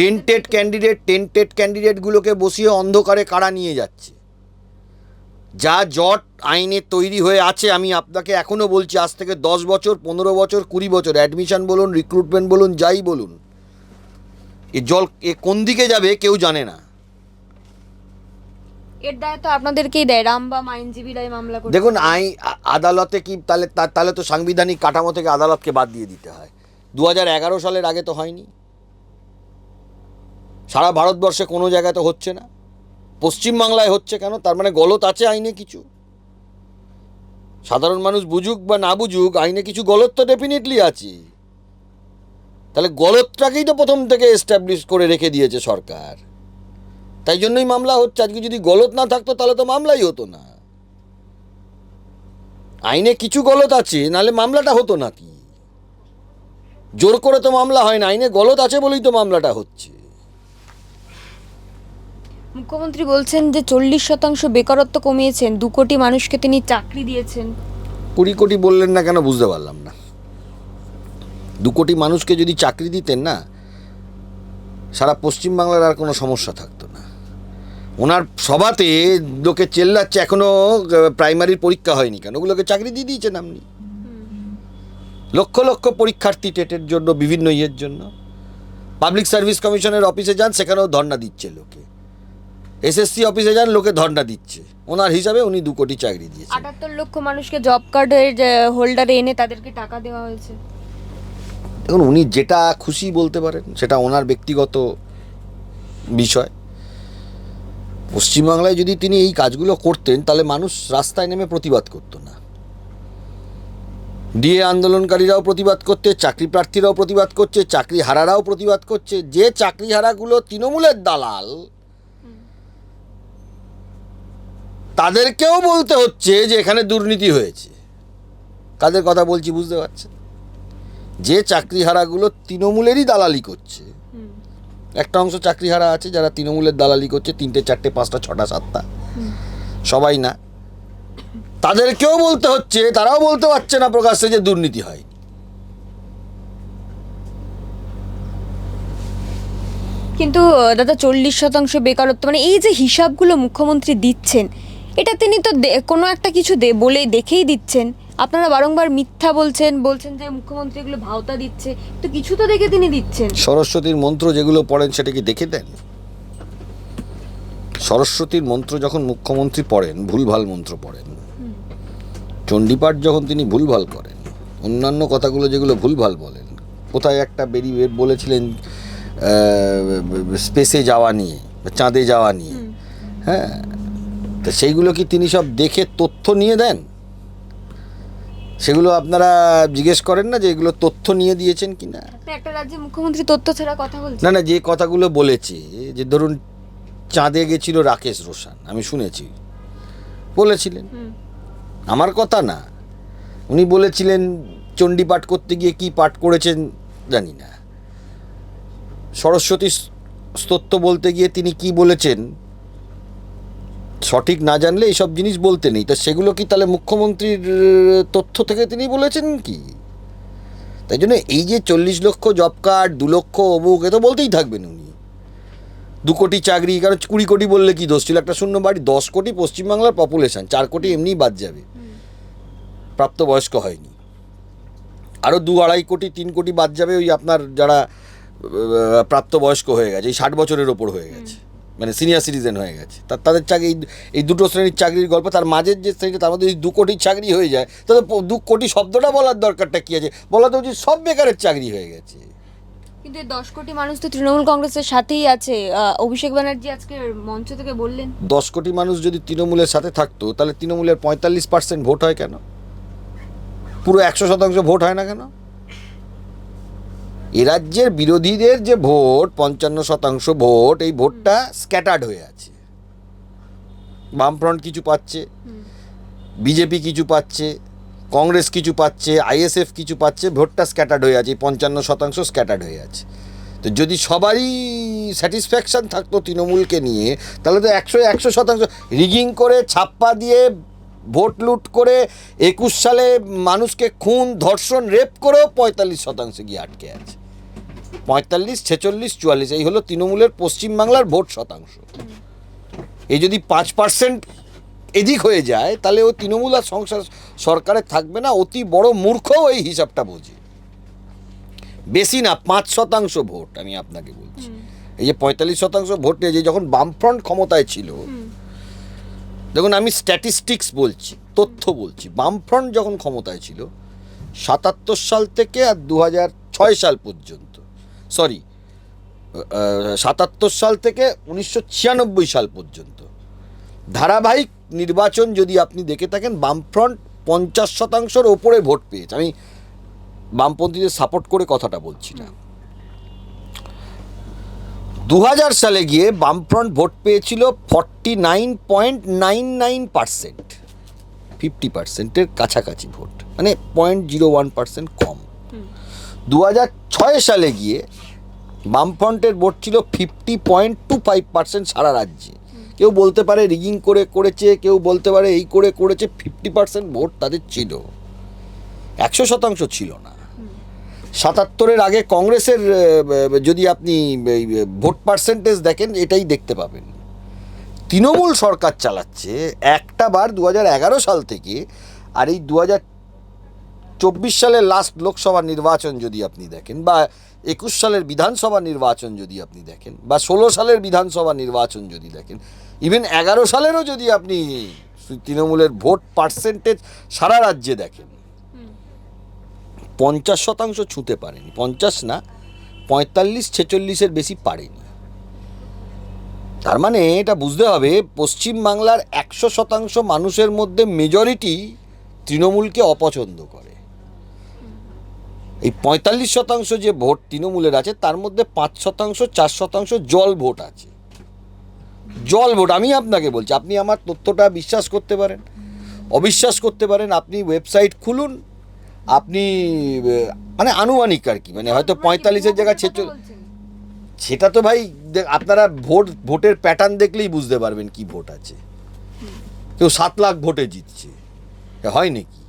Tainted candidate tainted ক্যান্ডিডেটগুলোকে বসিয়ে অন্ধকারে কারা নিয়ে যাচ্ছে? যা জট আইনে তৈরি হয়ে আছে আমি আপনাকে এখনও বলছি আজ থেকে দশ বছর পনেরো বছর কুড়ি বছর অ্যাডমিশন বলুন রিক্রুটমেন্ট বলুন যাই বলুন এ জল এ কোন দিকে যাবে কেউ জানে না। এর দায় তো আপনাদেরকেই দেয় রামবাম আইনজীবীরাই মামলা করে দেখুন আই আদালতে কি তাহলে তাহলে তো সাংবিধানিক কাঠামো থেকে আদালতকে বাদ দিয়ে দিতে হয়। দু হাজার এগারো সালের আগে তো হয়নি। সারা ভারতবর্ষে কোনো জায়গায় তো হচ্ছে না। পশ্চিমবাংলায় হচ্ছে কেন? তার মানে গলত আছে আইনে কিছু। সাধারণ মানুষ বুঝুক বা না বুঝুক, আইনে কিছু গলত তো ডেফিনেটলি আছে। তাহলে গলতটাকেই তো প্রথম থেকে এস্টাবলিশ করে রেখে দিয়েছে সরকার। তাই জন্যই মামলা হচ্ছে। আজকে যদি গলত না থাকতো, তাহলে তো মামলাই হতো না। আইনে কিছু গলত আছে, নাহলে মামলাটা হতো না কি জোর করে তো মামলা হয় না। আইনে গলত আছে বলেই তো মামলাটা হচ্ছে। মুখ্যমন্ত্রী বলছেন যে চল্লিশ শতাংশ বেকারত্ব কমিয়েছেন, দু কোটি মানুষকে তিনি চাকরি দিয়েছেন। কুড়ি কোটি বললেন না কেন বুঝতে পারলাম না। দু কোটি মানুষকে যদি চাকরি দিতেন না, সারা পশ্চিমবাংলার আর কোনো সমস্যা থাকতো না। ওনার সভাতে লোকে চেল্লাচ্ছে এখনও প্রাইমারির পরীক্ষা হয়নি কেন? ওগুলোকে চাকরি দিয়ে দিয়েছেন আপনি। লক্ষ লক্ষ পরীক্ষার্থী টেটের জন্য, বিভিন্ন ইয়ের জন্য। পাবলিক সার্ভিস কমিশনের অফিসে যান, সেখানেও ধর্ণা দিচ্ছে লোকে। এসএসসি অফিসে যান লোকে ধর্ণা দিচ্ছে। ওনার হিসাবে উনি দু কোটি চাকরি দিয়েছে আটাত্তর লক্ষ মানুষকে জব কার্ডের হোল্ডারে এনে তাদেরকে টাকা দেওয়া হয়েছে। দেখুন উনি যেটা খুশি বলতে পারেন সেটা ওনার ব্যক্তিগত বিষয়। পশ্চিমবাংলায় যদি তিনি এই কাজগুলো করতেন তাহলে মানুষ রাস্তায় নেমে প্রতিবাদ করতো না। ডিএ আন্দোলনকারীরাও প্রতিবাদ করছে চাকরি প্রার্থীরাও প্রতিবাদ করছে চাকরি হারারাও প্রতিবাদ করছে। যে চাকরি হারাগুলো তৃণমূলের দালাল তাদেরকেও বলতে হচ্ছে যে এখানে দুর্নীতি হয়েছে। কাদের কথা বলছি বুঝতে পারছেন? যে চাকরিহারাগুলো তৃণমূলেরই দালালি করছে। একটা অংশ চাকরিহারা আছে যারা তৃণমূলের দালালি করছে তিনটে চারটে পাঁচটা ছটা সাতটা। সবাই না। তাদেরকেও বলতে হচ্ছে তারাও বলতে পারছে না প্রকাশ্যে যে দুর্নীতি হয়। কিন্তু দাদা চল্লিশ শতাংশ বেকারত্ব মানে এই যে হিসাবগুলো মুখ্যমন্ত্রী দিচ্ছেন এটা তিনি তো দে- কোনো একটা কিছু দে বলে দেখেই দিচ্ছেন। আপনারা বারংবার মিথ্যা বলছেন বলছেন যে মুখ্যমন্ত্রী এগুলো ভাওতা দিচ্ছে তো কিছু তো দেখে তিনি দিচ্ছেন। সরস্বতীর মন্ত্র যেগুলো পড়েন সেটা কি দেখে দেন? সরস্বতীর মন্ত্র যখন মুখ্যমন্ত্রী পড়েন ভুলভাল মন্ত্র পড়েন চণ্ডীপাঠ যখন তিনি ভুলভাল করেন অন্যান্য কথাগুলো যেগুলো ভুলভাল বলেন কোথায় একটা বেরিয়ে বলেছিলেন স্পেসে যাওয়া নিয়ে চাঁদে যাওয়া নিয়ে হ্যাঁ? তো সেইগুলো কি তিনি সব দেখে তথ্য নিয়ে দেন? সেগুলো আপনারা জিজ্ঞেস করেন না যে এগুলো তথ্য নিয়ে দিয়েছেন কি না? একটা রাজ্যে মুখ্যমন্ত্রী তথ্য ছাড়া কথা বলছে না না যে কথাগুলো বলেছে যে ধরুন চাঁদে গেছিল রাকেশ রোশান আমি শুনেছি। বলেছিলেন। আমার কথা না। উনি বলেছিলেন চণ্ডী পাঠ করতে গিয়ে কি পাঠ করেছেন জানি না। সরস্বতী স- স্তোত্র বলতে গিয়ে তিনি কি বলেছেন সঠিক না জানলে এইসব জিনিস বলতে নেই। তা সেগুলো কি তাহলে মুখ্যমন্ত্রীর তথ্য থেকে তিনি বলেছেন কি? তাই জন্য এই যে চল্লিশ লক্ষ জব কার্ড দু লক্ষ অমুক এ তো বলতেই থাকবেন উনি। দু কোটি চাকরি কারণ কুড়ি কোটি বললে কি দোষ? ছিল একটা শূন্য বাড়ি দশ কোটি পশ্চিমবাংলার পপুলেশন চার কোটি এমনিই বাদ যাবে। প্রাপ্তবয়স্ক হয়নি। আরও দু আড়াই কোটি তিন কোটি বাদ যাবে ওই আপনার যারা প্রাপ্তবয়স্ক হয়ে গেছে এই ষাট বছরের ওপর হয়ে গেছে। মানে সিনিয়র সিটিজেন হয়ে গেছে। তার তাদের চাকরি এই- দুটো শ্রেণির চাকরির গল্প তার মাঝের যে শ্রেণীটা তার মধ্যে যদি দু কোটির চাকরি হয়ে যায় তাহলে দু কোটি শব্দটা বলার দরকারটা কী আছে? বলা তো উচিত সব বেকারের চাকরি হয়ে গেছে। কিন্তু দশ কোটি মানুষ তো তৃণমূল কংগ্রেসের সাথেই আছে। অভিষেক ব্যানার্জি আজকে মঞ্চ থেকে বললেন। দশ কোটি মানুষ যদি তৃণমূলের সাথে থাকতো তাহলে তৃণমূলের পঁয়তাল্লিশ পার্সেন্ট ভোট হয় কেন? পুরো একশো শতাংশ ভোট হয় না কেন? রাজ্যের বিরোধীদের যে ভোট, পঞ্চান্ন শতাংশ ভোট, এই ভোটটা স্ক্যাটার্ড হয়ে আছে। বামফ্রন্ট কিছু পাচ্ছে, বিজেপি কিছু পাচ্ছে, কংগ্রেস কিছু পাচ্ছে, আইএসএফ কিছু পাচ্ছে, ভোটটা স্ক্যাটার্ড হয়ে আছে পঞ্চান্ন শতাংশ স্ক্যাটার্ড হয়ে আছে। তো যদি সবারই স্যাটিসফ্যাকশান থাকতো তৃণমূলকে নিয়ে, তাহলে তো একশো একশো শতাংশ রিগিং করে, ছাপ্পা দিয়ে ভোট লুট করে, একুশ সালে মানুষকে খুন, ধর্ষণ, রেপ করেও পঁয়তাল্লিশ শতাংশ গিয়ে আটকে আছে। পঁয়তাল্লিশ ছেচল্লিশ চুয়াল্লিশ এই হলো তৃণমূলের পশ্চিমবাংলার ভোট শতাংশ। এই যদি পাঁচ পার্সেন্ট এদিক হয়ে যায় তাহলে ও তৃণমূল আর সংসার সরকারে থাকবে না অতি বড় মূর্খও এই হিসাবটা বোঝে। বেশি না পাঁচ শতাংশ ভোট আমি আপনাকে বলছি। এই যে পঁয়তাল্লিশ শতাংশ ভোট নিয়ে যে যখন বামফ্রন্ট ক্ষমতায় ছিল দেখুন আমি স্ট্যাটিস্টিক্স বলছি তথ্য বলছি। বামফ্রন্ট যখন ক্ষমতায় ছিল সাতাত্তর সাল থেকে আর দু হাজার ছয় সাল পর্যন্ত সরি সাতাত্তর সাল থেকে উনিশশো ছিয়ানব্বই সাল পর্যন্ত। ধারাবাহিক নির্বাচন যদি আপনি দেখে থাকেন বামফ্রন্ট পঞ্চাশ শতাংশের ওপরে ভোট পেয়েছে। আমি বামপন্থীদের সাপোর্ট করে কথাটা বলছি না। দু হাজার সালে গিয়ে বামফ্রন্ট ভোট পেয়েছিল forty nine point nine nine percent. Fifty পার্সেন্টের কাছাকাছি ভোট। মানে পয়েন্ট জিরো ওয়ান পার্সেন্ট কম। দু হাজার ছয় সালে গিয়ে বামফ্রন্টের ভোট ছিল fifty point two five percent সারা রাজ্যে। কেউ বলতে পারে রিগিং করে করেছে, কেউ বলতে পারে এই করে করেছে, ফিফটি পার্সেন্ট ভোট তাদের ছিল। একশো শতাংশ ছিল না। সাতাত্তরের আগে কংগ্রেসের যদি আপনি ভোট পার্সেন্টেজ দেখেন, এটাই দেখতে পাবেন। তৃণমূল সরকার চালাচ্ছে একটা বার দু সাল থেকে, আর এই দু হাজার চব্বিশ সালের লাস্ট লোকসভা নির্বাচন যদি আপনি দেখেন বা একুশ সালের বিধানসভা নির্বাচন যদি আপনি দেখেন বা ষোলো সালের বিধানসভা নির্বাচন যদি দেখেন ইভেন এগারো সালেরও যদি আপনি তৃণমূলের ভোট পার্সেন্টেজ সারা রাজ্যে দেখেন, পঞ্চাশ শতাংশ ছুঁতে পারেনি। পঞ্চাশ না, পঁয়তাল্লিশ, ছেচল্লিশের বেশি পারেনি। তার মানে এটা বুঝতে হবে পশ্চিমবাংলার একশো শতাংশ মানুষের মধ্যে মেজরিটি তৃণমূলকে অপছন্দ করে। এই পঁয়তাল্লিশ শতাংশ যে ভোট তৃণমূলের আছে তার মধ্যে পাঁচ শতাংশ চার শতাংশ জল ভোট আছে। জল ভোট আমি আপনাকে বলছি আপনি আমার তথ্যটা বিশ্বাস করতে পারেন অবিশ্বাস করতে পারেন আপনি ওয়েবসাইট খুলুন আপনি মানে আনুমানিক আর কি মানে হয়তো পঁয়তাল্লিশের জায়গায় ছেচল সেটা তো ভাই আপনারা ভোট ভোটের প্যাটার্ন দেখলেই বুঝতে পারবেন কি ভোট আছে। কেউ সাত লাখ ভোটে জিতছে। হয় নাকি?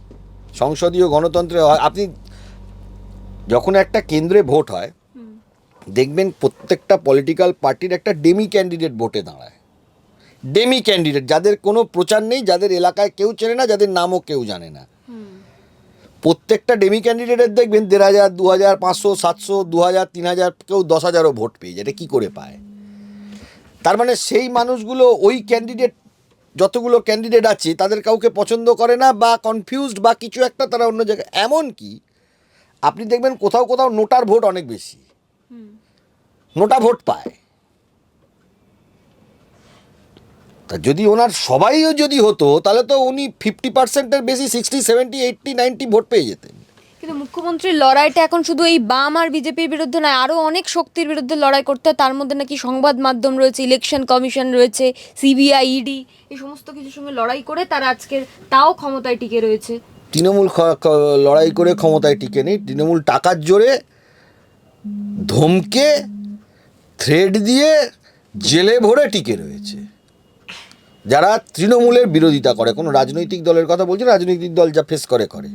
সংসদীয় গণতন্ত্রে হয় আপনি যখন একটা কেন্দ্রে ভোট হয় দেখবেন প্রত্যেকটা পলিটিক্যাল পার্টির একটা ডেমি ক্যান্ডিডেট ভোটে দাঁড়ায়। ডেমি ক্যান্ডিডেট যাদের কোনো প্রচার নেই যাদের এলাকায় কেউ চেনে না যাদের নামও কেউ জানে না। প্রত্যেকটা ডেমি ক্যান্ডিডেটের দেখবেন দেড় হাজার দু হাজার পাঁচশো সাতশো দু হাজার তিন হাজার কেউ দশ হাজারও ভোট পেয়ে যায়। এটা কী করে পায়? তার মানে সেই মানুষগুলো ওই ক্যান্ডিডেট যতগুলো ক্যান্ডিডেট আছে তাদের কাউকে পছন্দ করে না বা কনফিউজড বা কিছু একটা তারা অন্য জায়গায় এমন কি আপনি দেখবেন কোথাও কোথাও নোটার ভোট অনেক বেশি। নোটা ভোট পায়। তা যদি ওনার সবাইও যদি হতো তাহলে তো উনি ফিফটি পার্সেন্টের বেশি sixty seventy eighty ninety vote পেয়ে যেতেন। কিন্তু মুখ্যমন্ত্রীর লড়াইটা এখন শুধু এই বাম আর বিজেপির বিরুদ্ধে নয় আরও অনেক শক্তির বিরুদ্ধে লড়াই করতে হয়। তার মধ্যে নাকি সংবাদ মাধ্যম রয়েছে ইলেকশন কমিশন রয়েছে সিবিআই ইডি এই সমস্ত কিছুর সঙ্গে লড়াই করে তারা আজকের তাও ক্ষমতায় টিকে রয়েছে। তৃণমূল লড়াই করে ক্ষমতায় টিকে নেই, তৃণমূল টাকার জোরে ধমকে থ্রেড দিয়ে জেলে ভরে টিকে রয়েছে। যারা তৃণমূলের বিরোধিতা করে, কোনো রাজনৈতিক দলের কথা বলছে রাজনৈতিক দল যা ফেস করে করে।